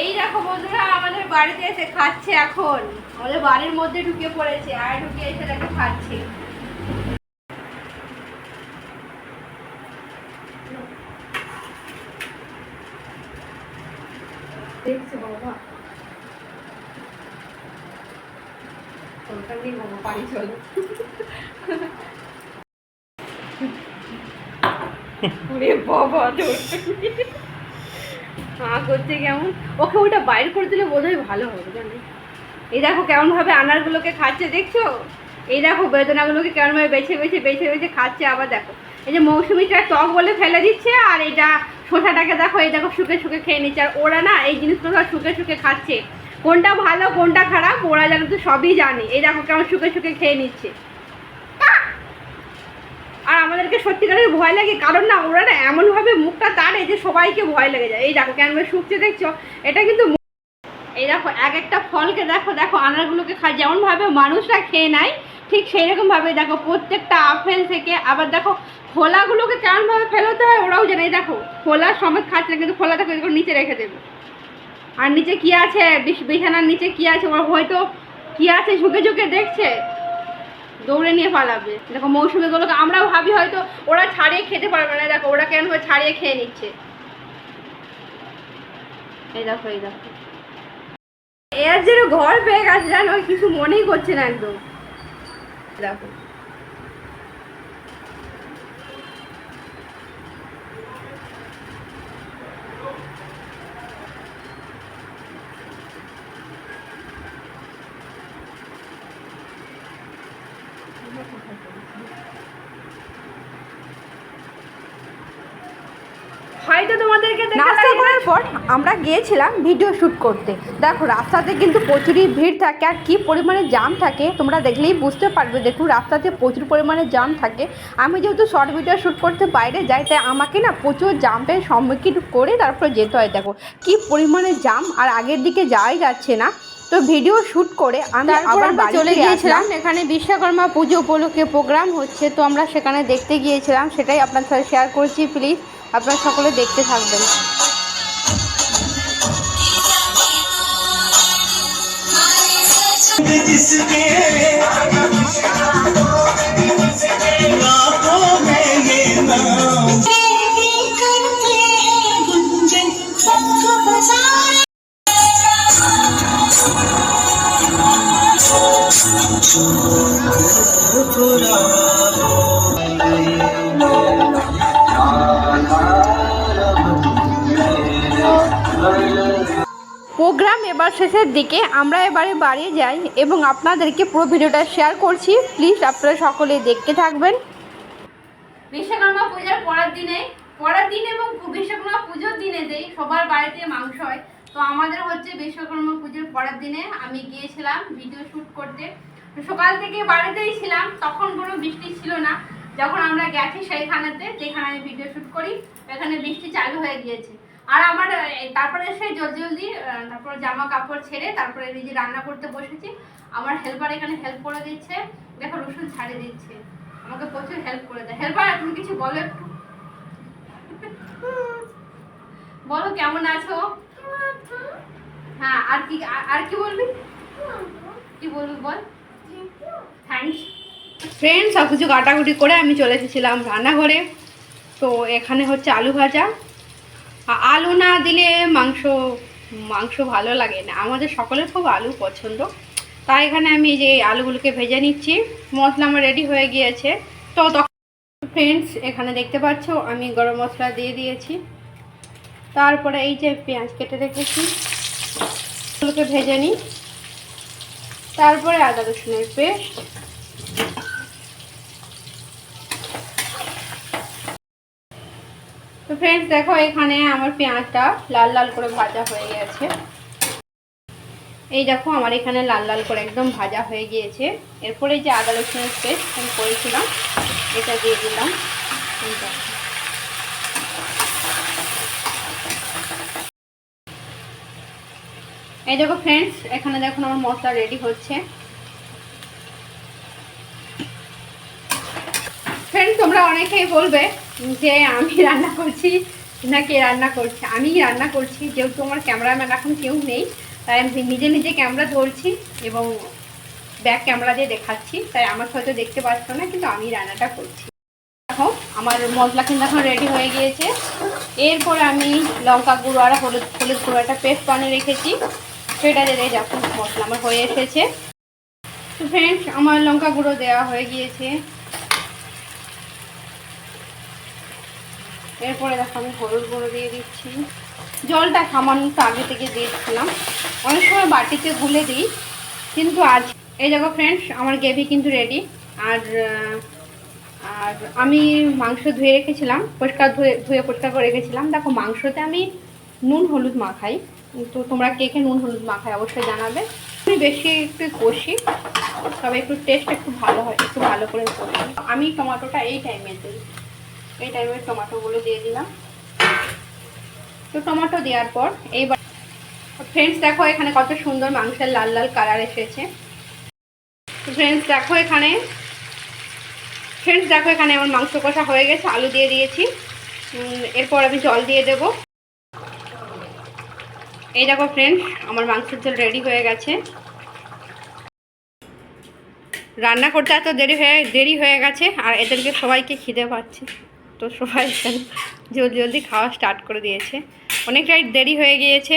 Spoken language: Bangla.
এই দেখো বন্ধুরা, আমাদের বাড়িতে এসে খাচ্ছে এখন। আমাদের বাড়ির মধ্যে ঢুকে পড়েছে, আর ঢুকে এসে দেখো খাচ্ছে। বাবা? বাবা হা করছে কেমন? ওকে ওটা বাইর করে দিলে বোধহয় ভালো হবে, জানো? এই দেখো কেমন ভাবে আনারগুলোকে খাচ্ছে, দেখছ? এই দেখো বেদনাগুলোকে কেমন ভাবে বেছে বেছে বেছে বেছে খাচ্ছে, আবার দেখো। এই যে মৌসুমিটা টক বলে ফেলে দিচ্ছে, আর এটা শসাটাকে দেখো, এই দেখো শুকে শুকে খেয়ে নিচ্ছে। আর ওরা না এই জিনিসগুলো সব শুকে শুকে খাচ্ছে। কোনটা ভালো, কোনটা খারাপ, ওরা যেন তো সবই জানে। এই দেখো কেমন শুকে শুকে খেয়ে নিচ্ছে। আর আমাদেরকে সত্যিকারের ভয় লাগে, কারণ না, ওরা না এমনভাবে মুখটা তাড়ে যে সবাইকে ভয় লেগে যায়। এই দেখো কেন শুকছে, দেখছ? এটা কিন্তু এই দেখো, এক একটা ফলকে দেখো দেখো, আনারগুলোকে খায়। যেমনভাবে মানুষরা খেয়ে নেয়, ঠিক সেই রকমভাবে দেখো, প্রত্যেকটা আপেল থেকে আবার দেখো, খোলাগুলোকে কেমনভাবে ফেলতে হয়, ওরাও জানে। দেখো, খোলা সমেত খাচ্ছে না, কিন্তু খোলা দেখো নিচে রেখে দেবে। আর নিচে কি আছে? বিছানার নিচে কি আছে? ওরা হয়তো কি আছে? ঝুঁকে ঝুঁকে দেখছে। দৌড়ে নিয়ে পালাবে। দেখো মৌসুমিগুলোকে আমরাও ভাবি হয়তো ওরা ছাড়িয়ে খেতে পারবে না। দেখো, ওরা কেন করে ছাড়িয়ে খেয়ে নিচ্ছে। এই দেখো এই দেখো। এর যেন ঘর পেয়ে গেছে জানো, কিছু মনেই করছে না একদম। দেখো। হয়তো করার পর আমরা গিয়েছিলাম ভিডিও শ্যুট করতে। দেখো, রাস্তাতে কিন্তু প্রচুরই ভিড় থাকে আর কী পরিমাণে জাম থাকে, তোমরা দেখলেই বুঝতে পারবে দেখুন রাস্তাতে প্রচুর পরিমাণে জাম থাকে। আমি যেহেতু শর্ট ভিডিও শ্যুট করতে বাইরে যাই, তাই আমাকে না প্রচুর জাম্পের সম্মুখীন করে তারপরে যেতে হয়। দেখো, কী পরিমাণে জাম আর আগের দিকে যাওয়াই যাচ্ছে না। তো ভিডিও শ্যুট করে আমি তারপর আবার আমরা বাড়ি চলে ফিরে গিয়েছিলাম আসলাম। এখানে বিশ্বকর্মা পুজো উপলক্ষে প্রোগ্রাম হচ্ছে তো আমরা সেখানে দেখতে গিয়েছিলাম সেটাই আপনার সাথে শেয়ার করছি প্লিজ আপনারা সকলে দেখতে থাকবেন जिसके প্রোগ্রাম এবার শেষের দিকে, আমরা এবারে বাড়ি যাই এবং আপনাদেরকে পুরো ভিডিওটা শেয়ার করছি। প্লিজ আপনারা সকলে দেখতে থাকবেন। বিশ্বকর্মা পূজার পরের দিনে, পরের দিন এবং বিশ্বকর্মা পুজোর দিনে দেই সবার বাড়িতে মাংস হয়, তো আমাদের হচ্ছে বিশ্বকর্মা পুজোর পরের দিনে আমি গিয়েছিলাম ভিডিও শ্যুট করতে। সকাল থেকে বাড়িতেই ছিলাম তখন কোনো বৃষ্টি ছিল না। যখন আমরা গেছি সেইখানেতে যেখানে আমি ভিডিও শ্যুট করি এখানে বৃষ্টি চালু হয়ে গিয়েছে। আর আমার তারপরে এসে জলদি জলদি তারপর জামা কাপড় ছেড়ে তারপরে নিজে রান্না করতে বসেছি আমার হেল্পার এখানে হেল্প করে দিচ্ছে। দেখো রসুন ছাড়িয়ে দিচ্ছে। আমাকে প্রচুর হেল্প করে দেয়। হেল্পার তুমি কিছু বলো একটু? বলো কেমন আছো? হ্যাঁ আর কি আর- কি বলবি? কি বলবি বল? ফ্রেন্ড সব কিছু কাটাকুটি করে আমি চলে এসেছিলাম রান্নাঘরে। তো এখানে হচ্ছে আলু ভাজা। আলু না দিলে মাংস মাংস ভালো লাগে না। আমাদের সকলের খুব আলু পছন্দ। তাই এখানে আমি যে আলুগুলোকে ভেজে নিচ্ছি। মশলা আমার রেডি হয়ে গিয়েছে। তো তখন ফ্রেন্ডস এখানে দেখতে পাচ্ছ, আমি গরম মশলা দিয়ে দিয়েছি। তারপরে এই যে পেঁয়াজ কেটে রেখেছি। এগুলোকে ভেজে নিই। তারপরে আদা রসুনের পেস্ট। তো ফ্রেন্ডস দেখো এখানে আমার পেঁয়াজটা লাল লাল করে ভাজা হয়ে গেছে। এই দেখো আমার এখানে লাল লাল করে একদম ভাজা হয়ে গিয়েছে। এরপরে যে আদা রসুনের পেস্ট আমি করেছিলাম, এটা দিয়ে দিলাম। এই দেখো। ফ্রেন্ডস এখানে দেখুন আমার মশলা রেডি হচ্ছে। ফ্রেন্ডস তোমরা অনেকেই বলবে যে আমি রান্না করছি না কে রান্না করছে? আমি রান্না করছি, যেহেতু আমার ক্যামেরাম্যান এখন কেউ নেই, তাই আমি নিজে নিজে ক্যামেরা ধরছি এবং ব্যাক ক্যামেরা দিয়ে দেখাচ্ছি, তাই আমার হয়তো দেখতে পাচ্ছ না, কিন্তু আমি রান্নাটা করছি। দেখো, আমার মশলা কিন্তু এখন রেডি হয়ে গিয়েছে। এরপর আমি লঙ্কা গুঁড়ো আর হলুদ হলুদ গুঁড়ো একটা পেস্ট বানিয়ে রেখেছি। সেটা দিয়ে যখন মশলা আমার হয়ে এসেছে। তো ফ্রেন্ডস আমার লঙ্কা গুঁড়ো দেওয়া হয়ে গিয়েছে। এরপরে দেখো আমি হলুদ গুঁড়ো দিয়ে দিচ্ছি। জলটা সামান্য আগে থেকে দিয়েছিলাম অনেক সময় বাটিতে গুলে দিই, কিন্তু আজ এই দেখো ফ্রেন্ডস আমার গ্রেভি কিন্তু রেডি আর আর আমি মাংস ধুয়ে রেখেছিলাম, পরিষ্কার ধুয়ে ধুয়ে পরিষ্কার করে রেখেছিলাম। দেখো মাংসতে আমি নুন হলুদ মাখাই। তো তোমরা কে কে নুন হলুদ মাখাই অবশ্যই জানাবে। আমি বেশি একটু কষি, তবে একটু টেস্ট একটু ভালো হয়, একটু ভালো করে কষি। আমি টমেটোটা এই টাইমে দিই। এই টাইমে টমেটোগুলো দিয়ে দিলাম। তো টমেটো দেওয়ার পর এইবার ফ্রেন্ডস দেখো এখানে কত সুন্দর মাংসের লাল লাল কালার এসেছে। ফ্রেন্ডস দেখো এখানে ফ্রেন্ডস দেখো এখানে আমার মাংস কষা হয়ে গেছে, আলু দিয়ে দিয়েছি। এরপর আমি জল দিয়ে দেব। এই দেখো ফ্রেন্ডস আমার মাংসের ঝোল রেডি হয়ে গেছে। রান্না করতে এত দেরি হয়ে দেরি হয়ে গেছে, আর এদেরকে সবাইকে খিদে পাচ্ছে। তো সবাই জলদি জলদি খাওয়া স্টার্ট করে দিয়েছে। অনেকটাই দেরি হয়ে গিয়েছে।